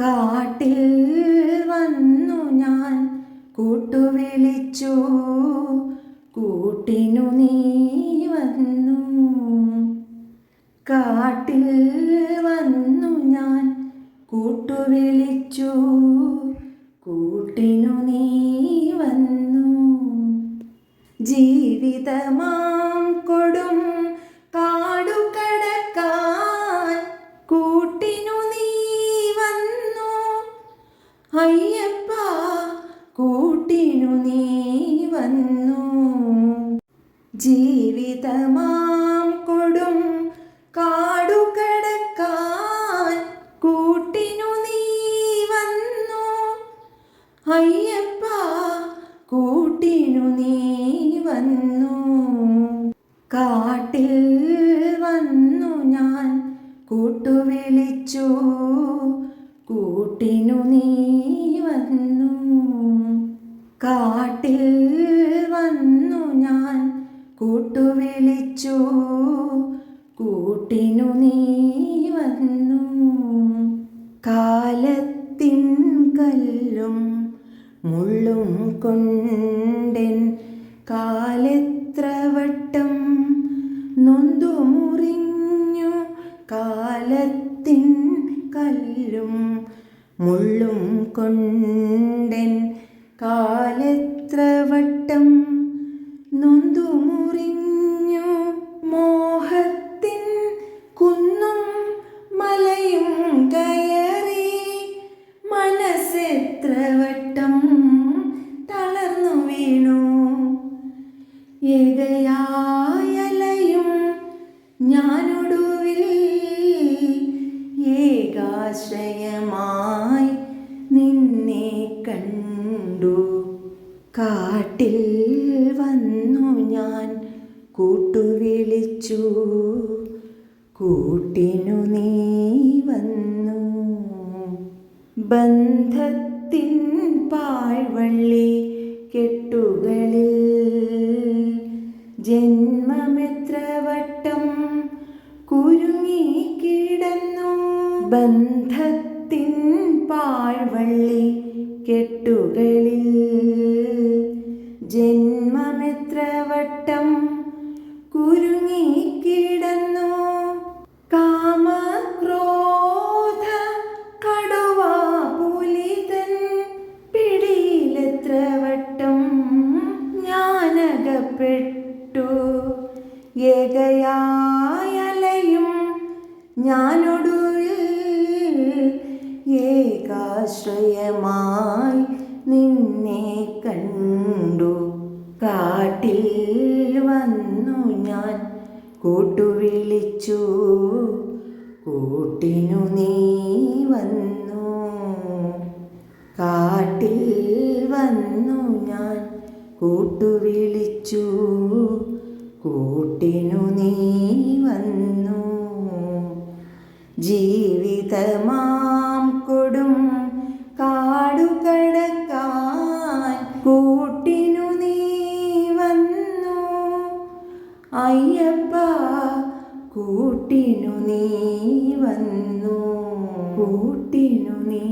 കാട്ടിൽ വന്നു ഞാൻ. കൂട്ടുവിളിച്ചു കൂട്ടിനു നീ വന്നു. കാട്ടിൽ വന്നു ഞാൻ. കൂട്ടുവിളിച്ചു കൂട്ടിനു നീ വന്നു. ജീവിതമാം ജീവിതമാം കൊടും. കാടുകടക്കാൻ കൂട്ടിനു നീ വന്നു. അയ്യപ്പ കൂട്ടിനു നീ വന്നു. കാട്ടിൽ വന്നു ഞാൻ കൂട്ടുവിളിച്ചു. കൂട്ടിനു നീ വന്നു. കാട്ടിൽ കൂട്ടുവിളിച്ചു കൂട്ടിനു നീ വന്നു. കാലത്തിൻ കല്ലും മുള്ളും കൊണ്ടൻ കാലെത്ര വട്ടം നൊന്തു മുറിഞ്ഞു കാലത്തിൻ കല്ലും മുള്ളും കൊണ്ടൻ കാലെത്ര വട്ടം നൊന്തു മുറിഞ്ഞു മോഹത്തിൻ കാട്ടിൽ വന്നു ഞാൻ കൂട്ടുവിളിച്ചു. കൂട്ടിനു നീ വന്നു. ബന്ധത്തിൻ പാഴ്വള്ളി കെട്ടുകളിൽ ജന്മമെത്ര വട്ടം കുരുങ്ങിക്കിടന്നു ബന്ധത്തിൻ പാഴ്വള്ളി കെട്ടുകളിൽ ഞാനൊടുവിൽ ഏകാശ്രയമായി നിന്നെ കണ്ടു. കാട്ടിൽ വന്നു ഞാൻ. കൂട്ടുവിളിച്ചു കൂട്ടിനു നീ വന്നു. കാട്ടിൽ വന്നു ഞാൻ. കൂട്ടുവിളിച്ചു കൂട്ടിനു നീ വന്നു. ജീവിതമാം കൊടും. കാടു കടക്കാൻ കൂട്ടിനു നീ വന്നു. അയ്യപ്പ കൂട്ടിനു നീ വന്നു. കൂട്ടിനു നീ